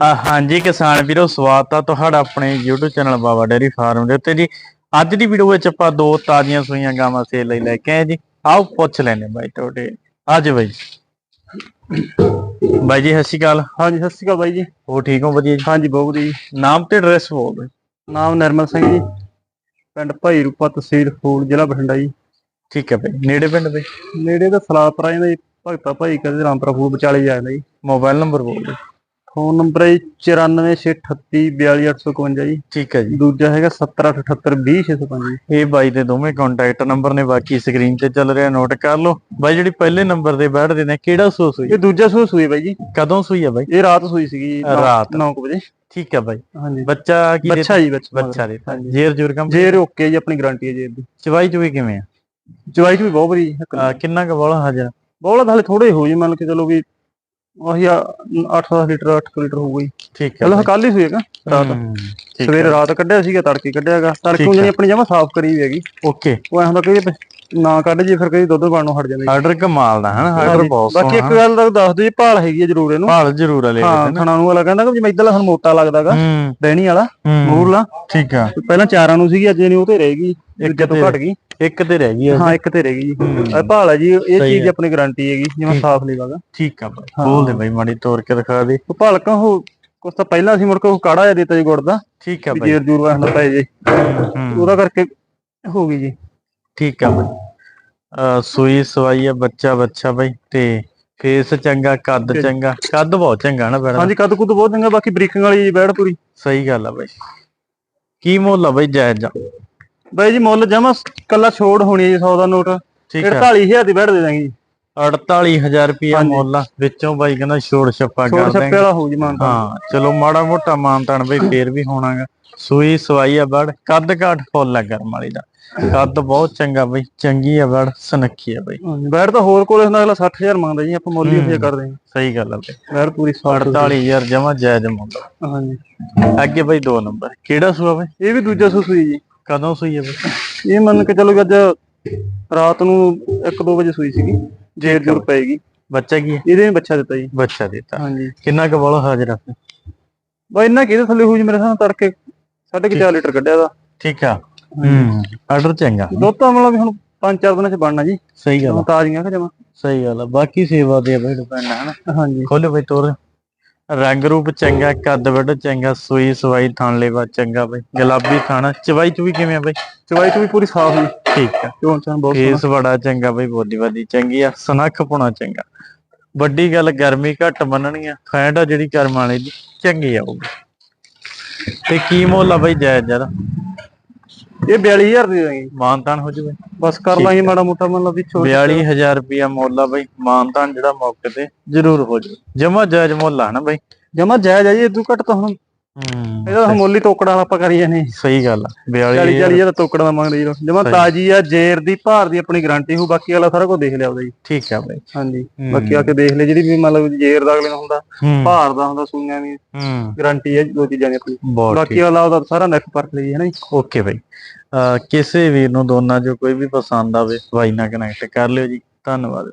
ਹਾਂਜੀ ਕਿਸਾਨ ਵੀਰੋ ਸਵਾਗਤ ਆ ਤੁਹਾਡਾ ਆਪਣੇ YouTube channel Baba dairy farm ਦੇ ਉੱਤੇ ਜੀ। ਅੱਜ ਦੀ ਵੀਡੀਓ ਵਿੱਚ ਆਪਾਂ ਦੋ ਤਾਜ਼ੀਆਂ ਸੂਈਆਂ ਗਾਵਾਂ ਸੇਲ ਲਈ ਲੈ ਕੇ ਆਏ ਜੀ। ਆਓ ਪੁੱਛ ਲੈਣੇ ਬਾਈ ਤੁਹਾਡੇ। ਅੱਜ ਬਾਈ। ਬਾਈ ਜੀ ਸਤਿ ਸ਼੍ਰੀ ਅਕਾਲ। ਹਾਂਜੀ ਸਤਿ ਸ਼੍ਰੀ ਅਕਾਲ ਬਾਈ ਜੀ। ਹੋ ਠੀਕ ਹੋ? ਵਧੀਆ ਜੀ? ਹਾਂਜੀ ਬਹੁਤ ਵਧੀਆ ਜੀ। ਨਾਮ ਤੇ ਐਡਰੈਸ ਬੋਲ ਦਿਓ। ਨਾਮ ਨਿਰਮਲ ਸਿੰਘ ਜੀ। ਪਿੰਡ ਭਾਈ ਰੂਪਾ ਤਹਿਸੀਲ ਫੂਲ ਜ਼ਿਲ੍ਹਾ ਬਠਿੰਡਾ ਜੀ। ਠੀਕ ਹੈ ਬਾਈ। ਨੇੜੇ ਪਿੰਡ ਦੇ? ਨੇੜੇ ਦਾ ਸਲਾਪਰਾ ਜੀ। ਭਗਤਾ ਭਾਈ ਕਦੇ ਰਾਮਪੁਰਾ ਫੂਲ ਵਿਚਾਲੇ ਜਾਂਦਾ ਜੀ। ਮੋਬਾਈਲ ਨੰਬਰ ਬੋਲ ਦਿਓ। ਫੋਨ ਨੰਬਰ ਹੈ 9468342851 ਜੀ। ਠੀਕ ਹੈ ਜੀ। ਦੂਜਾ ਹੈਗਾ 7078200605 ਜੀ ਇਹ ਬਾਈ ਦੇ ਦੋਵੇਂ ਕੰਟੈਕਟ ਨੰਬਰ ਨੇ ਬਾਕੀ ਸਕਰੀਨ ਤੇ ਚੱਲ ਰਿਹਾ ਨੋਟ ਕਰ ਲਓ। ਬਾਈ ਜਿਹੜੀ ਪਹਿਲੇ ਨੰਬਰ ਤੇ ਬੈਠਦੇ ਨੇ ਕਿਹੜਾ ਸੂ ਸੂਈ? ਇਹ ਦੂਜਾ ਸੂਆ ਸੂਈ ਬਾਈ ਜੀ। ਕਦੋਂ ਸੂਈ ਆ ਬਾਈ? ਇਹ ਰਾਤ ਸੂਈ ਸੀਗੀ ਰਾਤ। ਨੌ ਕੁ ਵਜੇ। ਠੀਕ ਹੈ ਬਾਈ। ਹਾਂਜੀ। ਬੱਚਾ ਕੀ ਬੱਚਾ ਜੀ ਬੱਚਾ। ਬੱਚਾ ਦੇ। ਜੇਰ ਜੁਰ ਕੰਮ ਜੇਰ ਓਕੇ ਜੀ ਆਪਣੀ ਗਾਰੰਟੀ ਹੈ ਜੇਰ ਦੀ। ਚਵਾਈ ਚੁਈ ਕਿਵੇਂ ਆ? ਚਵਾਈ ਚ ਵੀ ਬਹੁਤ ਵਧੀਆ ਕਿੰਨਾ ਕੁ ਬੋਲਾ ਹਾਜ਼ਰ ਬਹੁਤ ਹਲੇ ਥੋੜੇ ਹੋ ਜੀ ਮੰਨ ਕੇ ਚਲੋ ਵੀ ਉਹੀ 8-10 ਲੀਟਰ 8 ਲੀਟਰ ਹੋਊਗਾ ਜੀ। ਠੀਕ ਹੈ ਚਲੋ ਕੱਲ ਹੀ ਸੂਏਗਾ ਰਾਤ। ਸਵੇਰੇ ਰਾਤ ਕੱਢਿਆ ਸੀਗਾ ਤੜਕੇ ਕੱਢਿਆਗਾ ਤੜਕੇ ਠੀਕ ਨੂੰ ਹੈ। ਜਿਹੜੀ ਆਪਣੀ ਜਮਾ ਸਾਫ਼ ਕਰੀ ਹੋਈ ਹੈਗੀ। ਓਕੇ। ਉਹ ਐ ਹੁੰਦਾ ਕਿ ਨਾ ਕੱਢ ਜੇ ਫਿਰ ਕਦੀ ਦੁੱਧ ਬਣਨੋਂ ਹਟ ਜਾਂਦਾ ਜੀ। ਆਰਡਰ ਕਮਾਲ ਦਾ ਹਨਾ? ਆਰਡਰ। ਬਹੁਤ ਬਾਕੀ ਇੱਕ ਗੱਲ ਤਾਂ ਦੱਸ ਦਿਓ ਜੀ ਭਾਲ ਹੈਗੀ ਹੈ ਜ਼ਰੂਰ ਇਹਨੂੰ। ਭਾਲ ਜ਼ਰੂਰ ਆ ਲੈ ਹਾਂ ਥਣਾ ਨੂੰ। ਵਾਲਾ ਕਹਿੰਦਾ ਕਿ ਜਿਵੇਂ ਇਧਰਲਾ ਸਾਨੂੰ ਮੋਟਾ ਲੱਗਦਾਗਾ ਹੂੰ। ਬਹਿਣੀ ਵਾਲਾ ਹੂੰ। ਮੂਰਲਾ। ਠੀਕ ਆ। ਪਹਿਲਾਂ ਚਾਰਾਂ ਨੂੰ ਸੀਗੀ ਅੱਜ ਨਹੀਂ ਉਹ ਤੇ ਰਹੇਗੀ ਇੱਕ ਤੋਂ ਘਟ ਗਈ। ਇੱਕ ਤੇ ਰਹਿ ਗਈ ਹਾਂ ਇੱਕ ਤੇ ਰਹੇਗੀ ਜੀ ਹੂੰ। ਇਹ ਭਾਲ ਹੈ ਜੀ ਇਹ ਚੀਜ਼ ਹੈ। ਆਪਣੀ ਗਾਰੰਟੀ ਹੈਗੀ ਜਿਵੇਂ। ਸਾਫ਼ ਲੇਵਾਗਾ ਠੀਕ ਆ ਹਾਂ। ਬੋਲ ਦੇ ਬਾਈ ਮਾੜੀ ਤੋੜ ਕੇ ਦਿਖਾ ਦੇ। ਭਾਲਕਾ ਉਹ ਕੁਛ ਤਾਂ ਪਹਿਲਾਂ ਸੀ ਮੁੜ ਕੇ ਉਹ ਕਾੜਾ ਜਿਹਾ ਦਿੱਤਾ ਜੀ ਗੁੜ ਦਾ। ਠੀਕ ਆ ਬਾਈ। ਜੇਰ ਜੂਰ ਵਾਹਣਾ ਪਏ ਜੀ ਹੂੰ, ਉਹਦਾ ਕਰਕੇ ਹੋ ਗਈ ਜੀ। ਠੀਕ ਆ ਬਾਈ। ਸੂਈ ਸਵਾਈ ਆ ਬੱਚਾ ਬੱਚਾ ਬਾਈ ਤੇ ਫੇਸ ਚੰਗਾ ਕੱਦ। ਚੰਗਾ। ਕੱਦ ਬਹੁਤ ਚੰਗਾ ਨਾ ਬੈੜਾ ਹਾਂਜੀ ਕੱਦ ਕੁੱਦ ਬਹੁਤ ਚੰਗਾ ਬਾਕੀ ਬਰੀਕਿੰਗ ਵਾਲੀ ਬੈੜ ਪੂਰੀ। ਸਹੀ ਗੱਲ ਆ ਬਾਈ। ਕੀ ਮੁੱਲ ਆ ਬਾਈ ਜਾਇਜ਼ ਜਾ ਬਾਈ ਜੀ ਮੁੱਲ ਜਮਾ ਕੱਲਾ ਛੋੜ ਹੋਣੀ ਹੈ ਜੀ 100 ਦਾ ਨੋਟ। ਠੀਕ ਆ। 48000 ਦੀ ਬੈਠ ਦੇ ਦਾਂਗੇ ਜੀ। 48000 ਰੁਪਿਆ। ਮੁੱਲ ਵਿੱਚੋਂ ਬਾਈ ਕਹਿੰਦਾ ਛੋੜ ਛੱਪਾ ਛੋੜ ਕਰ ਛੱਪੇ ਦਾਂਗੇ ਵਾਲਾ ਹੋਊ ਜੀ ਮਾਨ ਹਾਂ ਚਲੋ ਮਾੜਾ ਮੋਟਾ ਮਾਨਤਾਨ ਬਈ ਫੇਰ ਵੀ ਹੋਣਾਗਾ। ਸੂਈ ਸਵਾਈ ਆ ਬੜ ਕੱਦ ਕਾਠ ਫੁੱਲ ਆ ਗਰਮ ਵਾਲੀ ਦਾ। ਕੱਦ ਬਹੁਤ ਚੰਗਾ ਬਈ ਚੰਗੀ ਆ ਬੜ ਸਨੱਖੀ ਆ ਬਈ। ਬੈੜ ਤਾਂ ਹੋਰ ਕੋਲੇ ਹੁੰਦਾ ਅਗਲਾ 60000 ਮੰਗਦਾ ਜੀ ਆਪਾਂ ਮੁੱਲ ਹੀ ਹੂੰ। ਇਹ ਕਰਦੇ ਹਾਂ ਸਹੀ ਗੱਲ ਆ ਬਈ। ਬੈੜ ਪੂਰੀ 48000 48000 ਜਮਾ ਜਾਇਜ਼ ਮੁੱਲ ਹਾਂਜੀ। ਅੱਗੇ ਬਈ ਦੋ ਨੰਬਰ ਕਿਹੜਾ ਸੂਆ ਬਈ? ਇਹ ਵੀ ਦੂਜਾ ਸੂਸੂ ਜੀ। ਕਦੋਂ ਸੂਈ ਆ ਬਈ? ਇਹ ਮੰਨ ਕੇ ਚਲੋ ਅੱਜ ਰਾਤ ਨੂੰ 1-2 ਵਜੇ ਸੂਈ ਸੀਗੀ। ਜੇਰ ਜੂਰ ਪਏਗੀ। ਬੱਚਾ ਕੀ ਹੈ? ਇਹਦੇ ਵੀ ਬੱਚਾ ਦਿੱਤਾ ਜੀ। ਬੱਚਾ ਦਿੱਤਾ। ਹਾਂਜੀ। ਕਿੰਨਾ ਕੁ ਬੋਲਾ ਹਾਜ਼ਰ ਆ ਬਾਈ ਇਹਨਾਂ ਕਿਹਦੇ ਥੱਲੇ ਹੋਊ ਜੀ ਮੇਰੇ ਸਾਹ ਤੜਕੇ? 4.5 ਲੀਟਰ ਕੱਢਿਆ ਦਾ ਠੀਕ ਆ। ਹੂੰ ਆਰਡਰ ਚੰਗਾ। ਦੁੱਧ ਤਾਂ ਮਤਲਬ ਵੀ ਹੁਣ 5-4 ਦਿਨਾਂ ਚ ਬਣਨਾ ਜੀ। ਸਹੀ ਗੱਲ ਤਾਜ਼ੀਆਂ ਕਿ ਜਮਾ। ਸਹੀ ਗੱਲ ਆ। ਬਾਕੀ ਸੇਵਾ ਆ ਬਈ ਡਿਪੈਂਡ ਹਾਂਜੀ। ਖੋਲੋ ਬਈ ਤੋਰ। ਰੰਗ ਰੂਪ ਚੰਗਾ ਕੱਦ ਵੱਡ ਚੰਗਾ ਸੂਈ ਸਵਾਈ ਥਣ ਲੈਵਾ ਚੰਗਾ ਬਈ। ਗੁਲਾਬੀ ਥਣ ਚਵਾਈ ਚ ਵੀ ਕਿਵੇਂ ਆ ਬਈ? ਚਵਾਈ ਚ ਵੀ ਪੂਰੀ ਸਾਫ਼ ਜੀ। ਠੀਕ ਆ। ਚੋਣ ਚਾਂ ਬਹੁਤ ਸੋਹਣਾ। ਫੇਸ ਬੜਾ ਚੰਗਾ ਬਈ ਬੋਦੀ ਬਾਦੀ ਚੰਗੀ ਆ ਸਨੱਖ ਪੁਣਾ ਚੰਗਾ। ਵੱਡੀ ਗੱਲ ਗਰਮੀ ਘੱਟ ਮੰਨਣੀ ਆ। ਫੈਂਟ ਆ ਜਿਹੜੀ ਕਰਮ ਵਾਲੀ ਦੀ ਚੰਗੀ ਆਊਗੀ ਤੇ ਕੀ ਮੁੱਲ ਆ ਬਈ ਜਾਇਜ਼ ਜਰਾ ਇਹ 42000 ਦੇ ਦਾਂਗੇ ਮਾਨਤਾਨ ਹੋ ਜੂਵੇ ਬਸ ਕਰ ਲਾਂਗੇ ਮਾੜਾ ਮੋਟਾ ਮਤਲਬ ਵੀ ਛੋਟ 42000 ਰੁਪਿਆ ਮੁੱਲ ਆ ਬਈ ਮਾਨਤਾਨ ਜਿਹੜਾ ਮੌਕੇ ਤੇ ਜ਼ਰੂਰ ਹੋ ਜੂ ਜਮਾ ਜਾਇਜ਼ ਮੁੱਲ ਆ ਨਾ ਬਈ। ਜਮਾ ਜਾਇਜ਼ ਆ ਜੀ ਇਦੋਂ ਘੱਟ ਤਾਂ ਹੁਣ ਹੂੰ। ਇਹਦਾ ਤਾਂ ਮੁੱਲ ਹੀ ਤੋਕੜਾ ਵਾਲਾ ਆਪਾਂ ਕਰੀ ਜਾਂਦੇ ਸਹੀ ਗੱਲ ਆ 40 42000 40 ਦਾ ਤੋਕੜਾ ਦਾ ਮੰਗਦੇ ਜੀ ਜਮਾ। ਤਾਜੀ ਆ ਜੇਰ ਦੀ ਭਾਰ ਦੀ ਆਪਣੀ ਗਾਰੰਟੀ ਹੋ ਬਾਕੀ ਵਾਲਾ ਸਾਰਾ ਕੁਝ ਦੇਖ ਲਿਆ ਉਹਦਾ ਜੀ। ਠੀਕ ਆ ਬਈ। ਹਾਂਜੀ। ਬਾਕੀ ਆ ਕੇ ਦੇਖ ਲੈ ਜਿਹੜੀ ਵੀ ਮਤਲਬ ਜੇਰ ਦਾ ਅਗਲੇ ਨੂੰ ਹੁੰਦਾ ਭਾਰ ਦਾ ਹੁੰਦਾ ਸੂਈਆਂ ਦੀ ਗਾਰੰਟੀ ਹੈ ਦੋ ਚੀਜ਼ਾਂ ਦੀ ਆਪਣੀ। ਬਾਕੀ ਵਾਲਾ ਉਹਦਾ ਸਾਰਾ ਨੈਕ ਪਰਖ ਲਈ ਹੈ ਨਾ ਜੀ। Okay bye. ਕਿਸੇ ਵੀਰ ਨੂੰ ਦੋਨਾਂ ਚੋਂ ਕੋਈ ਵੀ ਪਸੰਦ ਆਵੇ ਬਾਈ ਨਾਲ ਕਨੈਕਟ ਕਰ ਲਿਓ ਜੀ। ਧੰਨਵਾਦ।